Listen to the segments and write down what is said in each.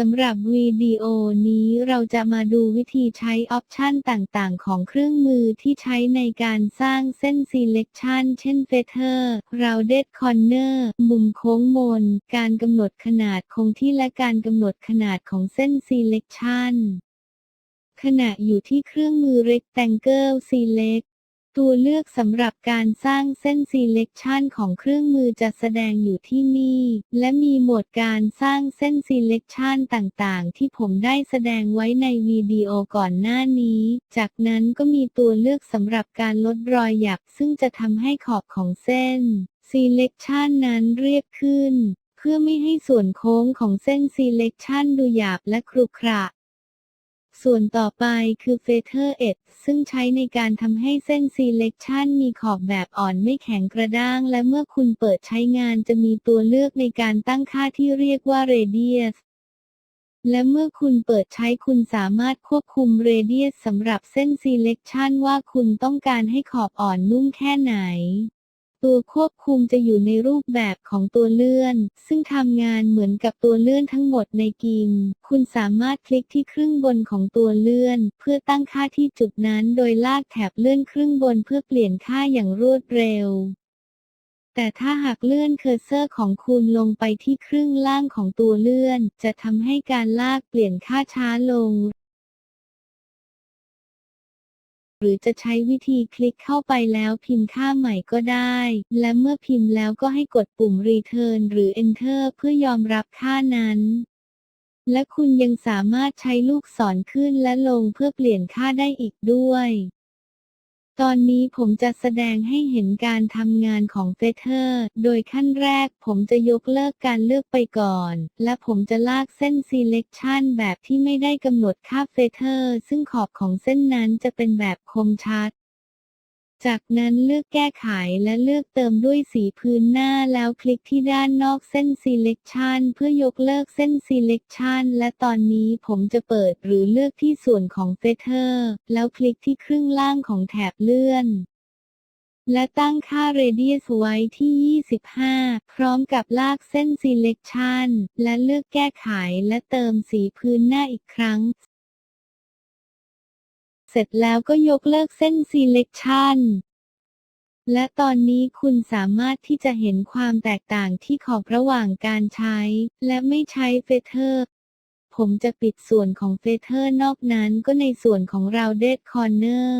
สำหรับวิดีโอนี้เราจะมาดูวิธีใช้ออปชันต่างๆ ของเครื่องมือที่ใช้ในการสร้างเส้น Selection เช่น Feather Rounded Corner มุมโค้งมน การกำหนดขนาดคงที่และการกำหนดขนาดของเส้น Selection ขณะอยู่ที่เครื่องมือ Rectangle Select ตัวเลือกสำหรับการสร้างเส้น selection ของเครื่องมือจะแสดงอยู่ที่นี่ และมีโหมดการสร้างเส้น selection ต่างๆ ที่ผมได้แสดงไว้ในวิดีโอก่อนหน้านี้ จากนั้นก็มีตัวเลือกสำหรับการลดรอยหยักซึ่งจะทำให้ขอบของเส้น selection นั้นเรียบขึ้น เพื่อไม่ให้ส่วนโค้งของเส้น selection ดูหยาบและครุขระ ส่วนต่อไปคือ Feather Edge ซึ่งใช้ในการทำให้เส้น Selection มีขอบแบบอ่อนไม่แข็งกระด้าง และเมื่อคุณเปิดใช้งานจะมีตัวเลือกในการตั้งค่าที่เรียกว่า Radius และเมื่อคุณเปิดใช้คุณสามารถควบคุม Radius สำหรับเส้น Selection ว่าคุณต้องการให้ขอบอ่อนนุ่มแค่ไหน ตัวควบคุมจะอยู่ในรูปแบบของตัวเลื่อน ซึ่งทำงานเหมือนกับตัวเลื่อนทั้งหมดในกิม คุณสามารถคลิกที่ครึ่งบนของตัวเลื่อน เพื่อตั้งค่าที่จุดนั้นโดยลากแถบเลื่อนครึ่งบนเพื่อเปลี่ยนค่าอย่างรวดเร็วแต่ถ้าหากเลื่อนเคอร์เซอร์ของคุณลงไปที่ครึ่งล่างของตัวเลื่อน จะทำให้การลากเปลี่ยนค่าช้าลง หรือจะใช้วิธีคลิกเข้าไปแล้วพิมพ์ค่าใหม่ก็ได้ และเมื่อพิมพ์แล้วก็ให้กดปุ่ม Return หรือ Enter เพื่อยอมรับค่านั้น และคุณยังสามารถใช้ลูกศรขึ้นและลงเพื่อเปลี่ยนค่าได้อีกด้วย ตอนนี้ผมจะแสดงให้เห็นการทำงานของเฟเธอร์ โดยขั้นแรกผมจะยกเลิกการเลือกไปก่อน และผมจะลากเส้น selection แบบที่ไม่ได้กำหนดค่าเฟเธอร์ ซึ่งขอบของเส้นนั้นจะเป็นแบบคมชัด จากนั้นเลือกแก้ไขและเลือกเติมด้วยสีพื้นหน้าแล้วคลิกที่ด้านนอกเส้น selection เพื่อยกเลิกเส้น selection และตอนนี้ผมจะเปิดหรือเลือกที่ส่วนของ feather แล้วคลิกที่ครึ่งล่างของแถบเลื่อน และตั้งค่า radius ไว้ที่ 25 พร้อมกับลากเส้น selection และเลือกแก้ไขและเติมสีพื้นหน้าอีกครั้ง เสร็จแล้วก็ยกเลิกเส้น selection และตอนนี้คุณสามารถที่จะเห็นความแตกต่างที่ขอบระหว่างการใช้ และไม่ใช้เฟเธอร์ ผมจะปิดส่วนของเฟเธอร์นอกนั้นก็ในส่วนของ rounded corner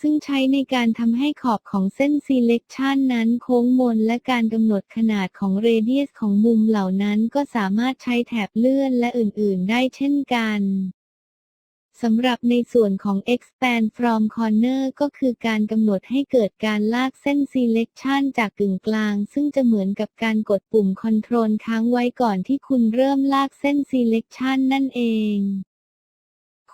ซึ่งใช้ในการทำให้ขอบของเส้น selection นั้นโค้งมนและการกำหนดขนาดของ radius ของมุมเหล่านั้นก็สามารถใช้แถบเลื่อนและอื่น ๆ ได้เช่นกัน สำหรับในส่วนของ expand from corner ก็คือการกำหนดให้เกิดการลากเส้น selection จากกึ่งกลาง ซึ่งจะเหมือนกับการกดปุ่ม control ค้างไว้ก่อนที่คุณเริ่มลากเส้น selection นั่นเอง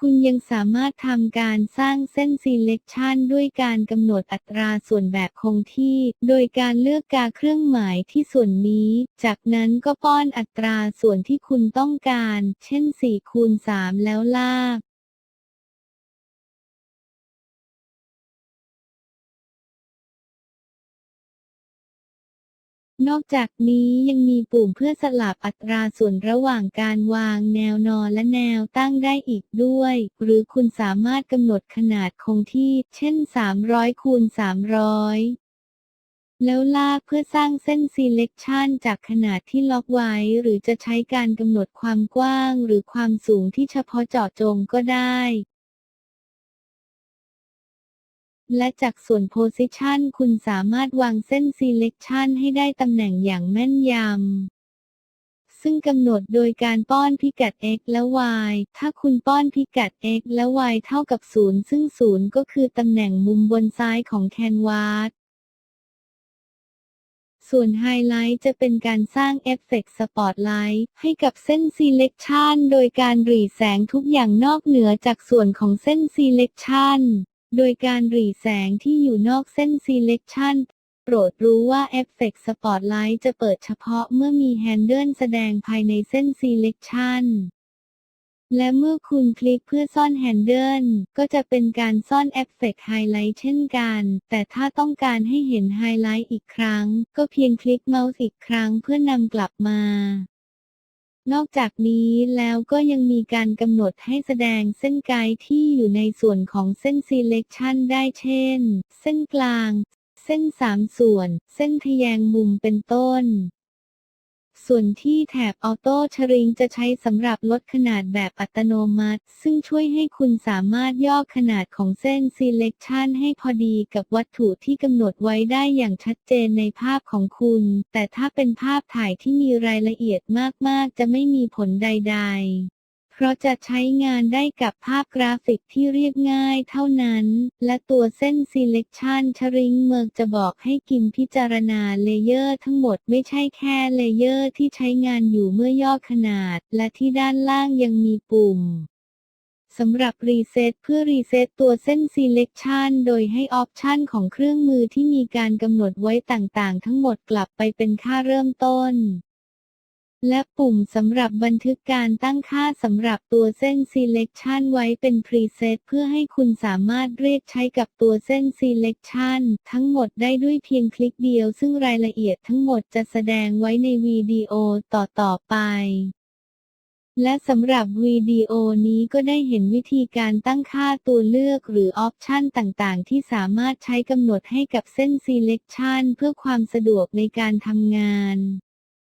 คุณยังสามารถทำการสร้างเส้น selection ด้วยการกำหนดอัตราส่วนแบบคงที่ โดยการเลือกกาเครื่องหมายที่ส่วนนี้ จากนั้นก็ป้อนอัตราส่วนที่คุณต้องการ เช่น4คูณ3แล้วลาก นอกจากนี้ยังมีปุ่มเพื่อสลับอัตราส่วนระหว่างการวางแนวนอนและแนวตั้งได้อีกด้วย หรือคุณสามารถกำหนดขนาดคงที่ เช่น 300คูณ300แล้วลากเพื่อสร้างเส้น selection จากขนาดที่ล็อกไว้ หรือจะใช้การกำหนดความกว้างหรือความสูงที่เฉพาะเจาะจงก็ได้ และจากส่วน Position คุณสามารถวางเส้น Selection ให้ได้ตำแหน่งอย่างแม่นยำซึ่งกำหนดโดยการป้อนพิกัด x และ y ถ้าคุณป้อนพิกัด x และ y เท่ากับ 0 ซึ่ง 0 ก็คือตำแหน่งมุมบนซ้ายของแคนวาส ส่วนไฮไลท์จะเป็นการสร้างเอฟเฟกต์สปอตไลท์ให้กับเส้น Selection โดยการหรี่แสงทุกอย่างนอกเหนือจากส่วนของเส้น Selection โดยการหรี่แสงที่อยู่นอกเส้น selection โปรดรู้ว่าเอฟเฟกต์สปอตไลท์จะเปิดเฉพาะเมื่อมีแฮนเดิลแสดงภายในเส้น selection และเมื่อคุณคลิกเพื่อซ่อนแฮนเดิลก็จะเป็นการซ่อนเอฟเฟกต์ไฮไลท์เช่นกัน แต่ถ้าต้องการให้เห็นไฮไลท์อีกครั้ง ก็เพียงคลิกเมาส์อีกครั้งเพื่อนำกลับมา นอกจากนี้แล้วก็ยังมีการกำหนดให้แสดงเส้นกายที่อยู่ในส่วนของเส้น selection ได้เช่น เส้นกลาง เส้นสามส่วน เส้นทแยงมุมเป็นต้น ส่วนที่แถบออโต้ชริงจะใช้สำหรับลดขนาดแบบอัตโนมัติ ซึ่งช่วยให้คุณสามารถย่อขนาดของเส้น selection ให้พอดีกับวัตถุที่กำหนดไว้ได้อย่างชัดเจนในภาพของคุณ แต่ถ้าเป็นภาพถ่ายที่มีรายละเอียดมากๆ จะไม่มีผลใด ๆ เพราะจะใช้งานได้กับภาพกราฟิกที่เรียบง่ายเท่านั้น และตัวเส้น selection ชริงเมิกจะบอกให้กิมพิจารณาเลเยอร์ทั้งหมดไม่ใช่แค่เลเยอร์ที่ใช้งานอยู่เมื่อย่อขนาด และที่ด้านล่างยังมีปุ่มสำหรับรีเซ็ตเพื่อรีเซ็ตตัวเส้น selection โดยให้ออปชันของเครื่องมือที่มีการกำหนดไว้ต่างๆ ทั้งหมดกลับไปเป็นค่าเริ่มต้น และปุ่มสำหรับบันทึกการตั้งค่าสำหรับตัวเส้น selection ไว้เป็น preset เพื่อให้คุณสามารถเรียกใช้กับตัวเส้น selection ทั้งหมดได้ด้วยเพียงคลิกเดียว ซึ่งรายละเอียดทั้งหมดจะแสดงไว้ในวิดีโอต่อๆไปและสำหรับวิดีโอนี้ก็ได้เห็นวิธีการตั้งค่าตัวเลือกหรือออปชันต่างๆ ที่สามารถใช้กำหนดให้กับเส้น selection เพื่อความสะดวกในการทำงาน